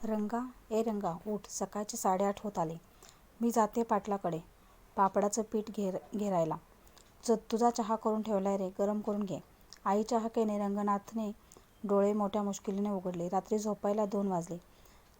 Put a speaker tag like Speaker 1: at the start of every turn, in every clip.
Speaker 1: रंगा ए रंगा उठ सकाळचे साडेआठ होत आले. मी जाते पाटलाकडे पापडाचं पीठ घेर घेरायला. तुझा चहा करून ठेवलाय रे गरम करून घे. आईच्या हाकेने रंगनाथने डोळे मोठ्या मुश्किलीने उघडले. रात्री झोपायला दोन वाजले.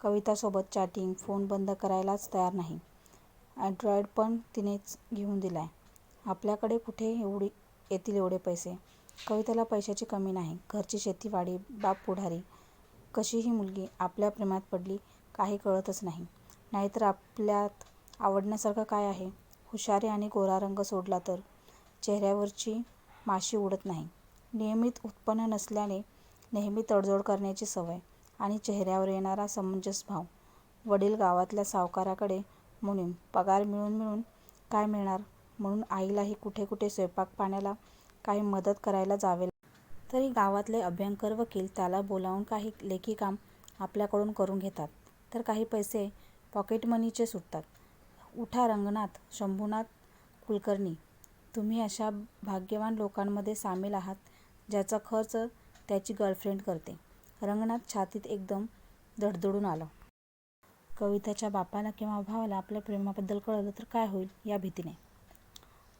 Speaker 1: कवितासोबत चॅटिंग, फोन बंद करायलाच तयार नाही. अँड्रॉइड पण तिनेच घेऊन दिलाय. आपल्याकडे कुठे एवढी येतील एवढे पैसे? कविताला पैशाची कमी नाही. घरची शेतीवाडी बाप पुढारी. कशी ही मुलगी आपल्या प्रेमात पडली काही कळतच नाही. नाहीतर आपल्यात आवडण्यासारखं काय आहे? हुशारी आणि गोरा रंग सोडला तर चेहऱ्यावरची माशी उडत नाही. नियमित उत्पन्न नसल्याने नेहमी तडजोड करण्याची सवय आणि चेहऱ्यावर येणारा समंजस भाव. वडील गावातल्या सावकाराकडे मुनीम. पगार मिळून मिळून काय मिळणार म्हणून आईलाही कुठे कुठे स्वयंपाक-पाण्याला काही मदत करायला जावे लागते. तरी गावातले अभ्यंकर वकील त्याला बोलावून काही लेखी काम आपल्याकडून करून घेतात तर काही पैसे पॉकेटमनीचे सुटतात. उठा रंगनाथ शंभूनाथ कुलकर्णी तुम्ही अशा भाग्यवान लोकांमध्ये सामील आहात ज्याचा खर्च त्याची गर्लफ्रेंड करते. रंगनाथ छातीत एकदम धडधडून आलं. कविताच्या बापाला किंवा भावाला आपल्या प्रेमाबद्दल कळलं तर काय होईल या भीतीने.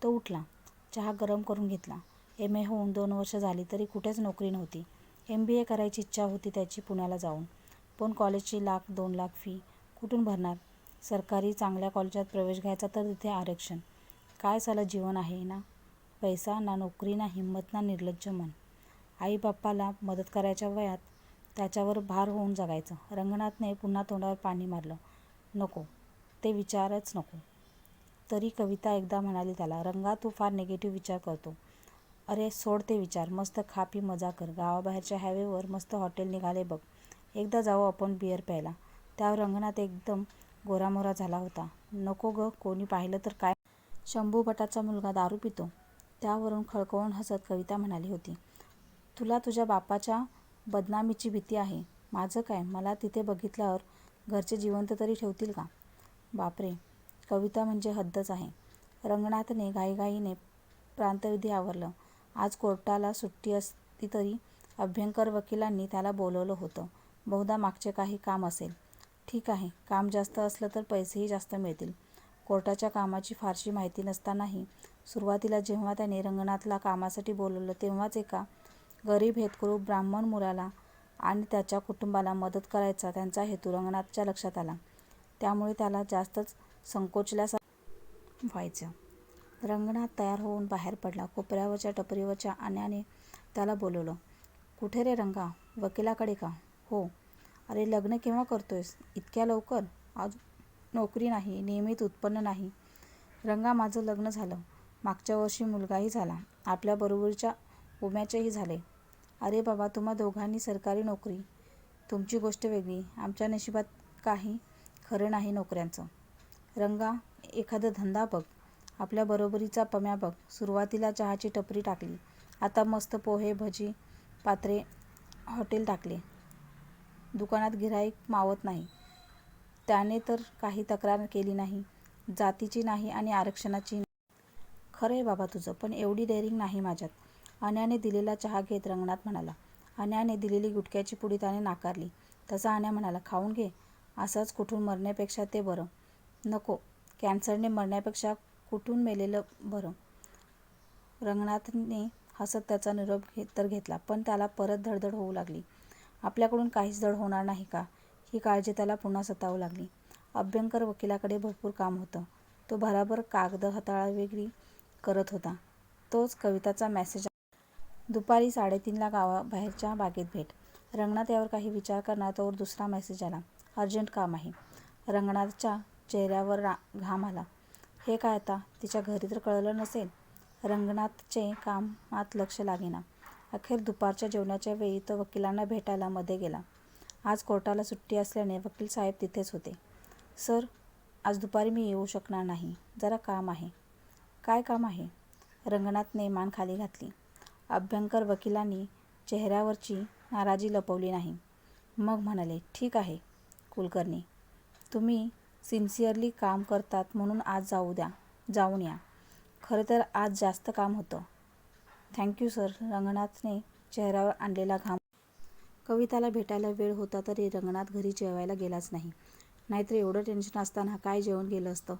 Speaker 1: तो उठला. चहा गरम करून घेतला. एम. ए. होऊन दोन वर्षं झाली तरी कुठेच नोकरी नव्हती. एम. बी. ए. करायची इच्छा होती त्याची पुण्याला जाऊन. पण कॉलेजची लाख दोन लाख फी कुठून भरणार? सरकारी चांगल्या कॉलेजात प्रवेश घ्यायचा तर तिथे आरक्षण. काय सालं जीवन आहे ना पैसा, ना नोकरी, ना हिंमत, ना निर्लज्ज मन. आईबाप्पाला मदत करायच्या वयात त्याच्यावर भार होऊन जगायचं. रंगनाथने पुन्हा तोंडावर पाणी मारलं. नको ते विचारच नको. तरी कविता एकदा म्हणाली त्याला, रंगा तू फार निगेटिव्ह विचार करतो. अरे सोड ते विचार. मस्त खा-पी मजा कर. गावाबाहेरच्या हायवेवर मस्त हॉटेल निघाले बघ. एकदा जाऊ आपण बिअर प्यायला. त्यावर रंगनाथ एकदम गोरामोरा झाला होता. नको गं कोणी पाहिलं तर काय? शंभू भटाचा मुलगा दारू पितो. त्यावरून खळखळून हसत कविता म्हणाली होती. तुला तुझ्या बापाच्या बदनामीची भीती आहे. माझं काय? मला तिथे बघितल्यावर घरचे जिवंत तरी ठेवतील का? बापरे कविता म्हणजे हद्दच आहे. रंगनाथने घाईघाईने प्रांतविधी आवरलं. आज कोर्टाला सुट्टी असली तरी अभ्यंकर वकिलांनी त्याला बोलावलं होतं. बहुधा मागचे काही काम असेल. ठीक आहे काम जास्त असलं तर पैसेही जास्त मिळतील. कोर्टाच्या कामाची फारशी माहिती नसतानाही सुरुवातीला जेव्हा त्याने रंगनाथला कामासाठी बोलावलं तेव्हाच एका गरीब हेतकरू ब्राह्मण मुलाला आणि त्याच्या कुटुंबाला मदत करायचा त्यांचा हेतू रंगनाथच्या लक्षात आला. त्यामुळे त्याला जास्तच संकोचल्यासारखं व्हायचं. रंगनाथ तयार होऊन बाहेर पडला. कोपऱ्यावरच्या टपरीवरच्या आण्याने त्याला बोलावलं. कुठे रे रंगा? वकिलाकडे का? हो. अरे लग्न केव्हा करतोयस? इतक्या लवकर? आज नोकरी नाही, नियमित उत्पन्न नाही. रंगा माझं लग्न झालं. मागच्या वर्षी मुलगाही झाला. आपल्याबरोबरच्या उम्याचेही झाले. अरे बाबा तुम्हा दोघांनी सरकारी नोकरी. तुमची गोष्ट वेगळी. आमच्या नशिबात काही खरं नाही नोकऱ्यांचं. रंगा एखादा धंदा बघ. आपल्या बरोबरीचा पम्या बघ. सुरुवातीला चहाची टपरी टाकली. आता मस्त पोहे, भजी, पात्रे हॉटेल टाकले. दुकानात गिऱ्हाईक मावत नाही. त्याने तर काही तक्रार केली नाही. जातीची नाही आणि आरक्षणाची खरं आहे बाबा तुझं. पण एवढी डेअरिंग नाही माझ्यात. अन्याने दिलेला चहा घेत रंगनाथ म्हणाला. अन्याने दिलेली गुटक्याची पुडी त्याने नाकारली. तसा आन्या म्हणाला, खाऊन घे. असंच कुठून मरण्यापेक्षा ते बरं. नको. कॅन्सरने मरण्यापेक्षा कुठून मेलेलं बरं. रंगनाथने हसत त्याचा निरोप तर घेतला. पण त्याला परत धडधड होऊ लागली. आपल्याकडून काहीच धड होणार नाही का ही काळजी त्याला पुन्हा सतावू लागली. अभ्यंकर वकिलाकडे भरपूर काम होतं. तो भराभर कागद हाताळावेगळी करत होता. तोच कविताचा मेसेज आला. दुपारी साडेतीनला गावाबाहेरच्या बागेत भेट. रंगनाथ यावर काही विचार करणार तोवर दुसरा मेसेज आला. अर्जंट काम आहे. रंगनाथच्या रा घाम आला. हे काय आता? तिच्या घरी तर कळलं नसेल? रंगनाथचे कामात लक्ष लागेना. अखेर दुपारच्या जेवणाच्या वेळी तो वकिलांना भेटायला मध्ये गेला. आज कोर्टाला सुट्टी असल्याने वकील साहेब तिथेच होते. सर आज दुपारी मी येऊ शकणार नाही. जरा काम आहे. काय काम आहे? रंगनाथने मान खाली घातली. अभ्यंकर वकिलांनी चेहऱ्यावरची नाराजी लपवली नाही. मग म्हणाले, ठीक आहे कुलकर्णी. तुम्ही सिन्सिअरली काम करतात म्हणून आज जाऊ द्या जाऊन या. खरं तर आज जास्त काम होतं. थँक यू सर रंगनाथने चेहऱ्यावर आणलेला घाम कविताला भेटायला वेळ होता तरी रंगनाथ घरी जेवायला गेलाच नाही. नाहीतर एवढं टेन्शन असताना काय जेवण गेलं असतं?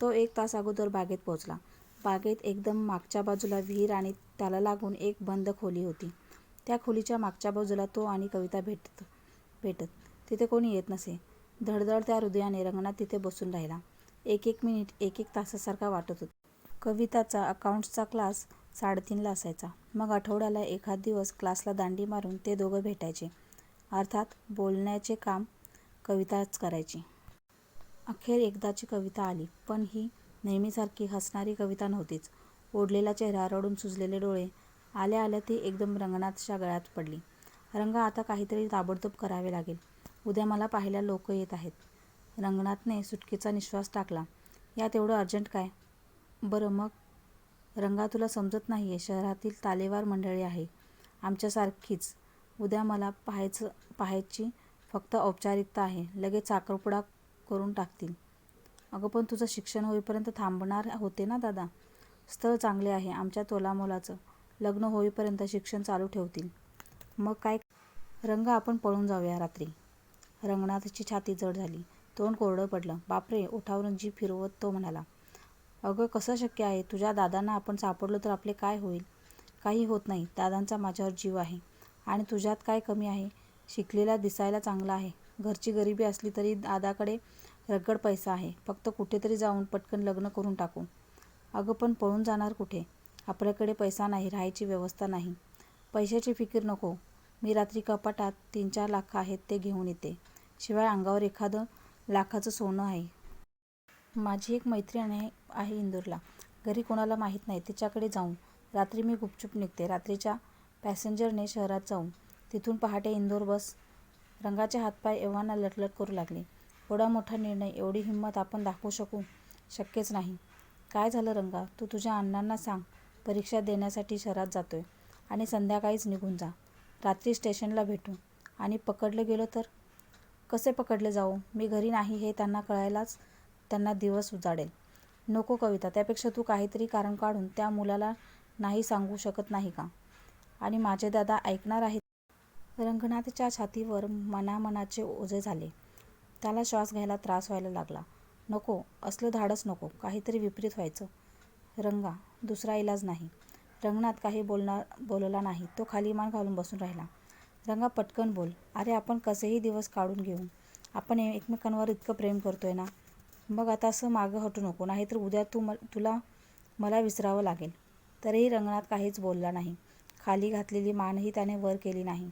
Speaker 1: तो एक तास अगोदर बागेत पोहोचला बागेत एकदम मागच्या बाजूला विहीर आणि त्याला लागून एक बंद खोली होती. त्या खोलीच्या मागच्या बाजूला तो आणि कविता भेटत भेटत. तिथे कोणी येत नसे. धडधड त्या हृदयाने रंगनाथ तिथे बसून राहिला. एक एक मिनिट एक एक तासासारखा वाटत होता. कविताचा अकाउंट्सचा क्लास साडेतीनला असायचा. मग आठवड्याला एखाद दिवस क्लासला दांडी मारून ते दोघं भेटायचे. अर्थात बोलण्याचे काम कविताच करायची. अखेर एकदाची कविता आली. पण ही नेहमीसारखी हसणारी कविता नव्हतीच. ओढलेला चेहरा, रडून सुजलेले डोळे. आल्या आल्या ती एकदम रंगनाथच्या गळ्यात पडली. रंग आता काहीतरी ताबडतोब करावे लागेल. उद्या मला पाहायला लोक येत आहेत. रंगनाथने सुटकेचा नि:श्वास टाकला. यात एवढं अर्जंट काय? बरं मग? रंगा तुला समजत नाही आहे शहरातील तालेवार मंडळी आहे आमच्यासारखीच. उद्या मला पाहायचं पाहायची फक्त औपचारिकता आहे. लगेच साखरपुडा करून टाकतील. अगं पण तुझं शिक्षण होईपर्यंत थांबणार होते ना दादा? स्थळ चांगले आहे आमच्या तोलामोलाचं. लग्न होईपर्यंत शिक्षण चालू ठेवतील. मग काय रंग आपण पळून जाऊया रात्री. रंगनाथची छाती जड झाली. तोंड कोरडं पडलं. बापरे ओठावरून जीभ फिरवत तो म्हणाला. अगं कसं शक्य आहे? तुझ्या दादांना आपण सापडलो तर आपले काय होईल? काही होत नाही. दादांचा माझ्यावर जीव आहे. आणि तुझ्यात काय कमी आहे? शिकलेला, दिसायला चांगला आहे. घरची गरिबी असली तरी दादाकडे रगड पैसा आहे. फक्त कुठेतरी जाऊन पटकन लग्न करून टाकू. अगं पण पळून जाणार कुठे? आपल्याकडे पैसा नाही, राहायची व्यवस्था नाही. पैशाची फिकीर नको. मी रात्री कपाटात तीन चार लाख आहेत ते घेऊन येते. शिवाय अंगावर एखादं लाखाचं सोनं आहे. माझी एक मैत्रीण आहे आहे इंदूरला. घरी कोणाला माहीत नाही. तिच्याकडे जाऊन रात्री मी गुपचूप निघते. रात्रीच्या पॅसेंजरने शहरात जाऊ. तिथून पहाटे इंदोर बस. रंगाचे हातपाय एव्हाना लटलट करू लागले. एवढा मोठा निर्णय, एवढी हिंमत आपण दाखवू शकू? शक्यच नाही. काय झालं रंगा? तू तुझ्या अण्णांना सांग परीक्षा देण्यासाठी शहरात जातोय आणि संध्याकाळीच निघून जा. रात्री स्टेशनला भेटू. आणि पकडलं गेलो तर? कसे पकडले जाऊ? मी घरी नाही हे त्यांना कळायलाच त्यांना दिवस उजाडेल. नको कविता, त्यापेक्षा तू काहीतरी कारण काढून त्या मुलाला नाही सांगू शकत नाही का? आणि माझे दादा ऐकणार आहेत? रंगनाथच्या छातीवर मनामनाचे ओझे झाले. त्याला श्वास घ्यायला त्रास व्हायला लागला. नको, असलं धाडस नको. काहीतरी विपरीत व्हायचं. रंगा, दुसरा इलाज नाही. रंगनाथ काही बोलणार बोलला नाही. तो खाली मान घालून बसून राहिला. रंगा पटकन बोल. अरे आपण कसेही दिवस काढून घेऊ. आपण एकमेकांवर इतकं प्रेम करतोय ना. मग आता असं मागं हटू नको. नाहीतर उद्या तू म तुला मला विसरावं लागेल. तरीही रंगनाथ काहीच बोलला नाही. खाली घातलेली मानही त्याने वर केली नाही.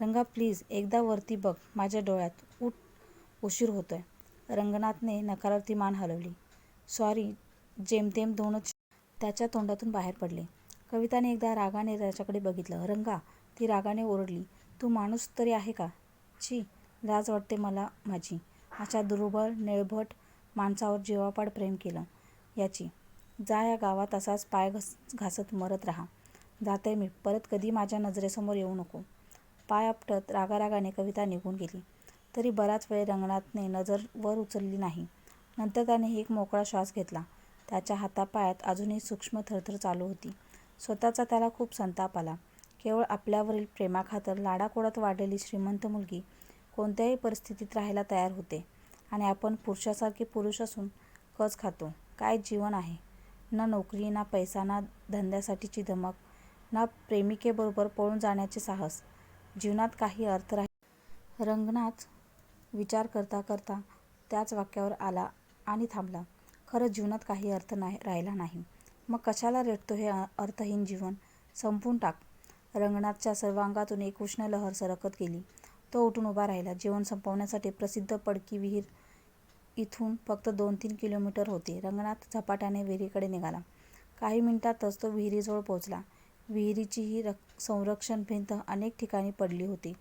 Speaker 1: रंगा प्लीज, एकदा वरती बघ माझ्या डोळ्यात. उठ, उशीर होतोय. रंगनाथने नकारार्थी मान हलवली. सॉरी. जेमतेम दोनच त्याच्या तोंडातून बाहेर पडले. कविताने एकदा रागाने त्याच्याकडे बघितलं. रंगा, ती रागाने ओरडली. तू माणूस तरी आहे का? छी, लाज वाटते मला माझी. अशा दुर्बळ, निळभट माणसावर जीवापाड प्रेम केलं याची. जा या गावात असाच पाय घासत मरत राहा. जाते मी. परत कधी माझ्या नजरेसमोर येऊ नको. पाय आपटत रागारागाने कविता निघून गेली. तरी बराच वेळ रंगनाथने नजर वर उचलली नाही. नंतर त्याने एक मोकळा श्वास घेतला. त्याच्या हातापायात अजूनही सूक्ष्म थरथर चालू होती. स्वतःचा त्याला खूप संताप आला. केवळ आपल्यावरील प्रेमाखातर लाडाकोडात वाढलेली श्रीमंत मुलगी कोणत्याही परिस्थितीत राहायला तयार होते आणि आपण पुरुषासारखे पुरुष असून कच खातो. काय जीवन आहे? ना नोकरी, ना पैसा, ना धंद्यासाठीची धमक, ना प्रेमिकेबरोबर पळून जाण्याचे साहस. जीवनात काही अर्थ राही रंगनाथ विचार करता करता त्याच वाक्यावर आला आणि थांबला. खरंच जीवनात काही अर्थ नाही राहिला नाही. मग कशाला रेटतो हे अर्थहीन जीवन? संपून टाक. रंगनाथच्या सर्वांगातून एक उष्ण लहर सरकत गेली. तो उठून उभा राहिला. जेवण संपवण्यासाठी प्रसिद्ध पडकी विहीर इथून फक्त दोन तीन किलोमीटर होती. रंगनाथ झपाट्याने विहिरीकडे निघाला. काही मिनिटांतच तो विहिरीजवळ पोहोचला. विहिरीची संरक्षण भिंत अनेक ठिकाणी पडली होती.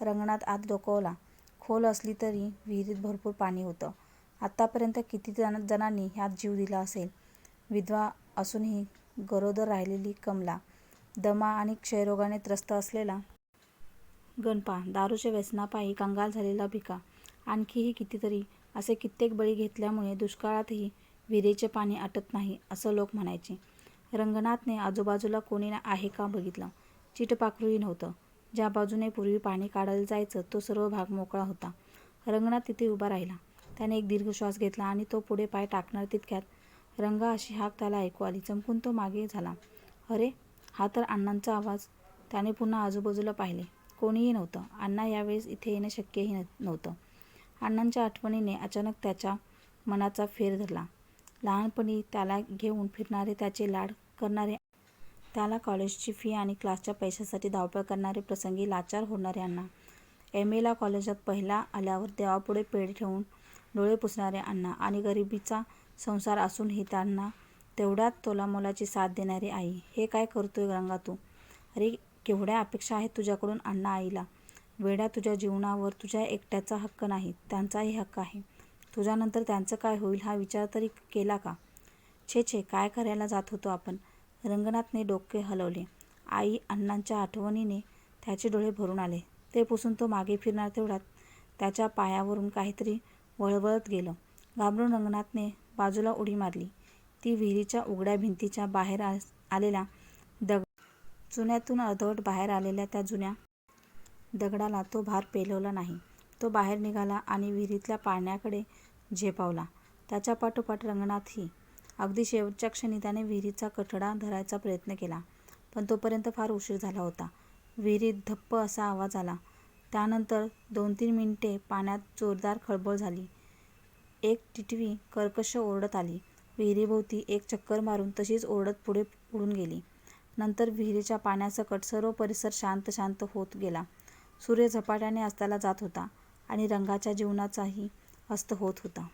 Speaker 1: रंगनाथ आत डोकावला. खोल असली तरी विहिरीत भरपूर पाणी होतं. आत्तापर्यंत किती जणांनी ह्यात जीव दिला असेल? विधवा असूनही गरोदर राहिलेली कमला, दमा आणि क्षयरोगाने त्रस्त असलेला गणपा, दारूच्या व्यसनापायी कंगाल झालेला भिका, आणखीही कितीतरी. असे कित्येक बळी घेतल्यामुळे दुष्काळातही विरेचे पाणी आटत नाही असं लोक म्हणायचे. रंगनाथने आजूबाजूला कोणी आहे का बघितलं. चिटपाखरूही नव्हतं. ज्या बाजूने पूर्वी पाणी काढायला जायचं तो सर्व भाग मोकळा होता. रंगनाथ तिथे उभा राहिला. त्याने एक दीर्घ श्वास घेतला आणि तो पुढे पाय टाकणार तितक्यात रंगा अशी हाक त्याला ऐकू आली. चमकून तो मागे झाला. अरे, हा तर अण्णांचा आवाज! त्याने पुन्हा आजूबाजूला पाहिले. कोणीही नव्हतं. अण्णा यावेळेस इथे येणं शक्यही नव्हतं. अण्णांच्या आठवणीने अचानक त्याच्या मनाचा फेर धरला. लहानपणी त्याला घेऊन फिरणारे, त्याचे लाड करणारे, त्याला कॉलेजची फी आणि क्लासच्या पैशासाठी धावपळ करणारे, प्रसंगी लाचार होणारे अण्णा, एम. एला कॉलेजात पहिला आल्यावर देवापुढे पेढ ठेवून डोळे पुसणारे अण्णा आणि गरिबीचा संसार असूनही त्यांना तेवढ्याच तोलामोलाची साथ देणारी आई. हे काय करतोय रंगा तू? अरे, केवढ्या अपेक्षा आहेत तुझ्याकडून अण्णा आईला. वेड्या, तुझ्या जीवनावर तुझ्या एकट्याचा हक्क नाही, त्यांचाही हक्क आहे. तुझ्यानंतर त्यांचं काय होईल हा विचार तरी केला का? छे छे, काय करायला जात होतो आपण? रंगनाथने डोके हलवले. आई, अण्णांच्या आठवणीने त्याचे डोळे भरून आले. ते पुसून तो मागे फिरणार तेवढ्यात त्याच्या पायावरून काहीतरी वळवळत गेलं. घाबरून रंगनाथने बाजूला उडी मारली. ती विहिरीच्या उघड्या भिंतीच्या बाहेर आलेला दग चुन्यातून अर्धवट बाहेर आलेल्या त्या जुन्या दगडाला तो भार पेलवला नाही. तो बाहेर निघाला आणि विहिरीतल्या पाण्याकडे झेपावला. त्याच्या पाठोपाठ रंगणातही अगदी शेवटच्या क्षणी त्याने विहिरीचा कठडा धरायचा प्रयत्न केला. पण तोपर्यंत फार उशीर झाला होता. विहिरीत धप्प असा आवाज आला. त्यानंतर दोन-तीन मिनिटे पाण्यात जोरदार खळबळ झाली. एक टिटवी कर्कश ओरडत आली. विहिरीभोवती एक चक्कर मारून तशीच ओरडत पुढे उडून गेली. नंतर विहिरीच्या पाण्यासकट सर्व परिसर शांत शांत होत गेला. सूर्य झपाट्याने अस्ताला जात होता आणि रंगाच्या जीवनाचाही अस्त होत होता.